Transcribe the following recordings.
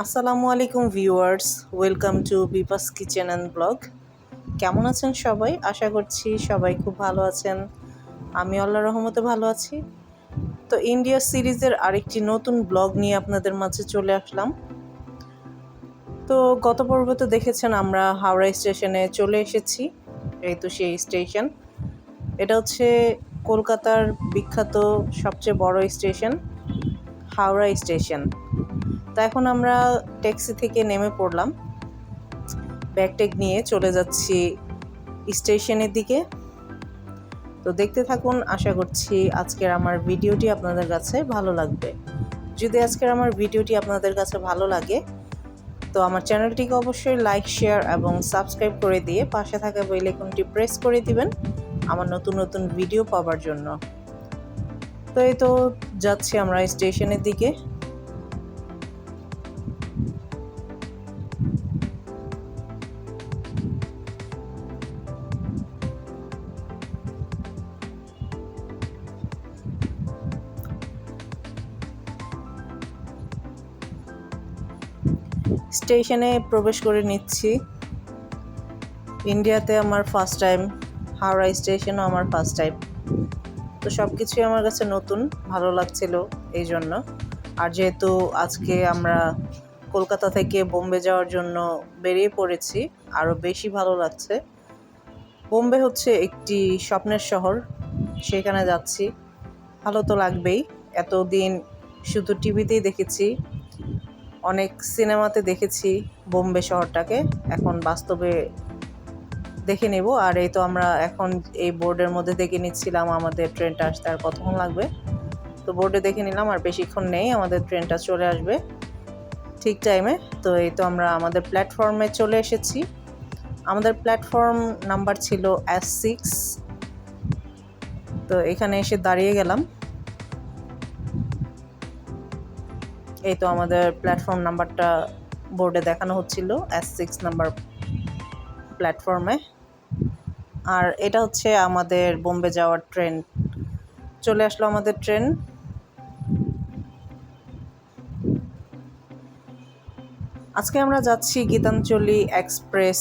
আসসালামু আলাইকুম viewers, welcome to Bipas kitchen and blog. কেমন আছেন সবাই? আশা করছি সবাই খুব ভালো আছেন। আমি আল্লাহ রহমতে ভালো আছি। তো ইন্ডিয়া সিরিজের আরেকটি নতুন ব্লগ নিয়ে আপনাদের মাঝে চলে আসলাম। তো গত পর্বে তো দেখেছেন আমরা হাওড়া স্টেশনে চলে এসেছি, এই তো সেই স্টেশন। এটা হচ্ছে কলকাতার বিখ্যাত সবচেয়ে বড় স্টেশন, হাওড়া স্টেশন। তো এখন আমরা ট্যাক্সি থেকে নেমে পড়লাম। ব্যাগ ট্যাগ নিয়ে চলে যাচ্ছি স্টেশনের দিকে। তো দেখতে থাকুন, আশা করছি আজকের আমার ভিডিওটি আপনাদের কাছে ভালো লাগবে। যদি আজকের আমার ভিডিওটি আপনাদের কাছে ভালো লাগে, তো আমার চ্যানেলটিকে অবশ্যই লাইক শেয়ার এবং সাবস্ক্রাইব করে দিয়ে পাশে থাকা বেল প্রেস করে দিবেন আমার নতুন নতুন ভিডিও পাওয়ার জন্য। তো এই তো যাচ্ছি আমরা স্টেশনের দিকে। স্টেশনে প্রবেশ করে নিচ্ছি। ইন্ডিয়াতে আমার ফার্স্ট টাইম হাওড়া স্টেশনও আমার ফার্স্ট টাইম তো সব কিছুই আমার কাছে নতুন, ভালো লাগছিল এই জন্য। আর যেহেতু আজকে আমরা কলকাতা থেকে বোম্বে যাওয়ার জন্য বেরিয়ে পড়েছি, আরও বেশি ভালো লাগছে। বোম্বে হচ্ছে একটি স্বপ্নের শহর, সেখানে যাচ্ছি। ভালো তো লাগবেই। এতদিন শুধু টিভিতেই দেখেছি অনেক সিনেমাতে দেখেছি বোম্বে শহরটাকে। এখন বাস্তবে দেখে নেব। আর এই তো আমরা এখন এই বোর্ডের মধ্যে দেখে নিচ্ছিলাম আমাদের ট্রেনটা আসতে আর কতক্ষণ লাগবে। তো বোর্ডে দেখে নিলাম, আর বেশিক্ষণ নেই, আমাদের ট্রেনটা চলে আসবে ঠিক টাইমে। তো এই তো আমরা আমাদের প্ল্যাটফর্মে চলে এসেছি। আমাদের প্ল্যাটফর্ম নাম্বার ছিল এস সিক্স তো এখানে এসে দাঁড়িয়ে গেলাম। এই তো আমাদের প্ল্যাটফর্ম নাম্বারটা বোর্ডে দেখানো হচ্ছিল এস সিক্স নাম্বার প্ল্যাটফর্মে আর এটা হচ্ছে আমাদের বোম্বে যাওয়ার ট্রেন চলে আসলো আমাদের ট্রেন আজকে আমরা যাচ্ছি গীতাঞ্জলি এক্সপ্রেস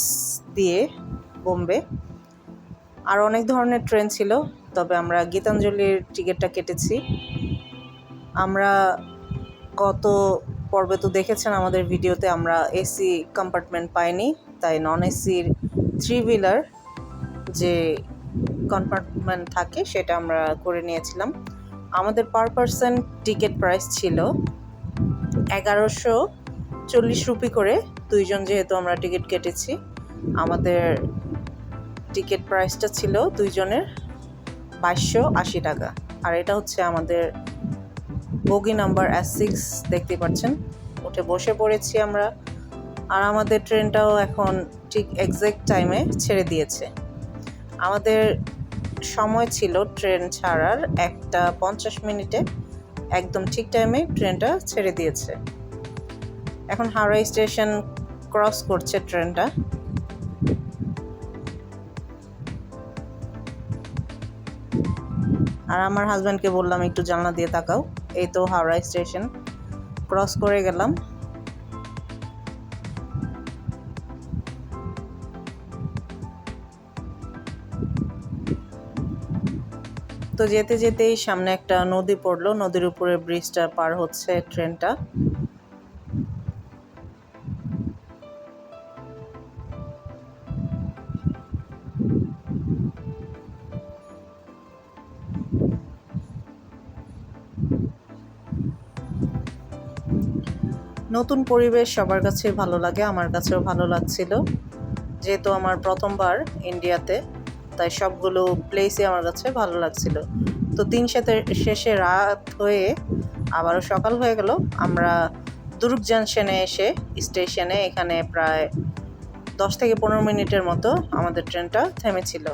দিয়ে বোম্বে। আর অনেক ধরনের ট্রেন ছিল, তবে আমরা গীতাঞ্জলির টিকিটটা কেটেছি। আমরা গত পর্বে তো দেখেছেন আমাদের ভিডিওতে আমরা এসি কম্পার্টমেন্ট পাইনি, তাই নন এসির থ্রি হুইলার যে কম্পার্টমেন্ট থাকে সেটা আমরা করে নিয়েছিলাম। আমাদের পার পারসন টিকিট প্রাইস ছিল এগারোশো চল্লিশ রুপি করে, দুইজন যেহেতু আমরা টিকিট কেটেছি, আমাদের টিকিট প্রাইসটা ছিল দুইজনের বাইশশো আশি টাকা। আর এটা হচ্ছে আমাদের বগি নাম্বার এস সিক্স দেখতে পাচ্ছেন। উঠে বসে পড়েছি আমরা। আর আমাদের ট্রেনটাও এখন ঠিক এক্স্যাক্ট টাইমে ছেড়ে দিয়েছে। আমাদের সময় ছিল ট্রেন ছাড়ার একটা পঞ্চাশ মিনিটে। একদম ঠিক টাইমে ট্রেনটা ছেড়ে দিয়েছে। এখন হাওড়া স্টেশন ক্রস করছে ট্রেনটা। আর আমার হাজব্যান্ডকে বললাম, একটু জানলা দিয়ে তাকাও। এই তো হাওড়া স্টেশন। ক্রস করে গেলাম। তো যেতে যেতেই সামনে একটা নদী পড়ল। নদীর উপরে ব্রিজটা পার হচ্ছে ট্রেনটা। নতুন পরিবেশ সবার কাছে ভালো লাগে, আমার কাছেও ভালো লাগছিল। যেহেতু আমার প্রথমবার ইন্ডিয়াতে, তাই সবগুলো প্লেসই আমার কাছে ভালো লাগছিল। তো দিন সাথে শেষে রাত হয়ে আবারও সকাল হয়ে গেল। আমরা দুর্গ জাংশনে এসে স্টেশনে এখানে প্রায় দশ থেকে পনেরো মিনিটের মতো আমাদের ট্রেনটা থেমেছিল।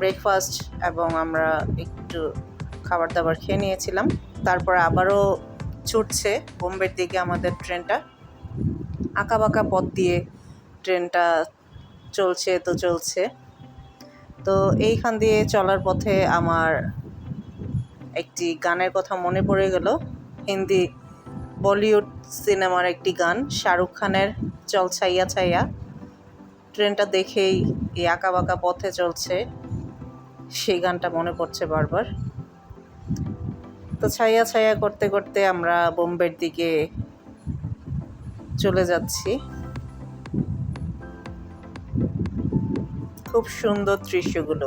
ব্রেকফাস্ট এবং আমরা একটু খাবার দাবার খেয়ে নিয়েছিলাম। তারপর আবারও ছুটছে বোম্বের দিকে আমাদের ট্রেনটা। বাঁকা পথ দিয়ে ট্রেনটা চলছে তো চলছে। তো এইখান দিয়ে চলার পথে আমার একটি গানের কথা মনে পড়ে গেল। হিন্দি বলিউড সিনেমার একটি গান, শাহরুখ খানের চল ছাইয়া ছাইয়া। ট্রেনটা দেখেই এই আঁকা বাঁকা পথে চলছে। সেই গানটা মনে পড়ছে বারবার। তো ছাইয়া ছায়া করতে করতে আমরা বোম্বের দিকে চলে যাচ্ছি। খুব সুন্দর দৃশ্যগুলো।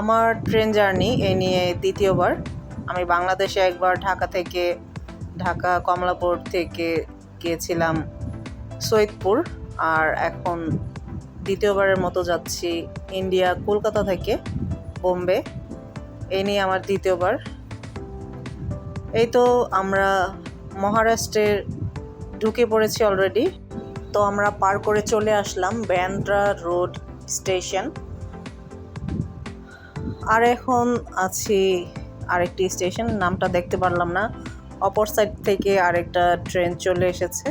আমার ট্রেন জার্নি এ নিয়ে দ্বিতীয়বার। আমি বাংলাদেশে একবার ঢাকা থেকে, ঢাকা কমলাপুর থেকে গিয়েছিলাম সৈয়দপুর। আর এখন দ্বিতীয়বারের মতো যাচ্ছি ইন্ডিয়া, কলকাতা থেকে বোম্বে। এই নিয়ে আমার দ্বিতীয়বার। এই তো আমরা মহারাষ্ট্রের ঢুকে পড়েছি অলরেডি তো আমরা পার করে চলে আসলাম ব্যান্ড্রা রোড স্টেশন। আর এখন আছি আরেকটি স্টেশন, নামটা দেখতে পারলাম না। অপর সাইড থেকে আরেকটা ট্রেন চলে এসেছে।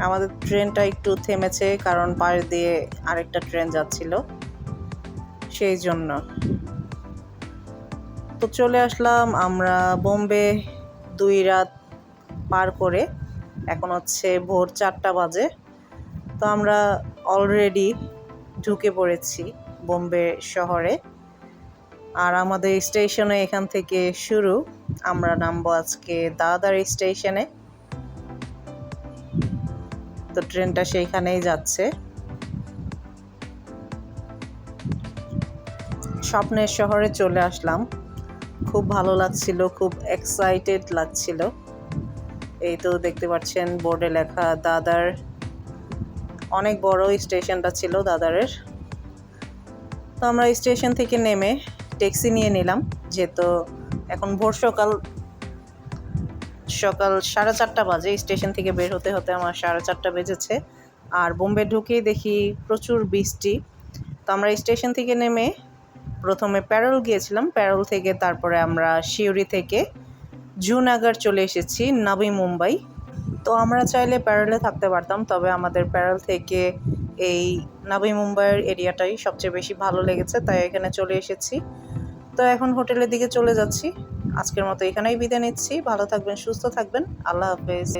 আমাদের ট্রেনটা একটু থেমেছে, কারণ পাশ দিয়ে আরেকটা ট্রেন যাচ্ছিল। সেই জন্য। তো চলে আসলাম আমরা বোম্বে দুই রাত পার করে। এখন হচ্ছে ভোর চারটা বাজে। তো আমরা অলরেডি ঢুকে পড়েছি বোম্বে শহরে। আর আমাদের স্টেশনে এখান থেকে শুরু। আমরা নামবো আজকে দাদার স্টেশনে। তো ট্রেনটা সেইখানেই যাচ্ছে। স্বপ্নের শহরে চলে আসলাম। খুব ভালো লাগছিল, খুব এক্সাইটেড লাগছিল। এই তো দেখতে পাচ্ছেন, বোর্ডে লেখা দাদার, অনেক বড় স্টেশনটা ছিল দাদারের। তো আমরা স্টেশন থেকে নেমে ট্যাক্সি নিয়ে নিলাম, যেহেতু এখন ভোর সকাল সকাল সাড়ে চারটা বাজে, স্টেশন থেকে বের হতে হতে আমার সাড়ে চারটা বেজেছে। আর বোম্বে ঢুকেই দেখি প্রচুর বৃষ্টি। তো আমরা স্টেশন থেকে নেমে প্রথমে প্যারল গিয়েছিলাম। প্যারল থেকে তারপরে আমরা শিউরি থেকে জুনাগার চলে এসেছি, নাবি মুম্বাই। তো আমরা চাইলে প্যারেলে থাকতে পারতাম, তবে আমাদের প্যারেল থেকে এই নাবি মুম্বাইয়ের এরিয়াটাই সবচেয়ে বেশি ভালো লেগেছে, তাই এখানে চলে এসেছি। তো এখন হোটেলের দিকে চলে যাচ্ছি। আজকের মতো এখানেই বিদায় নিচ্ছি। ভালো থাকবেন সুস্থ থাকবেন। আল্লাহ হাফেজ।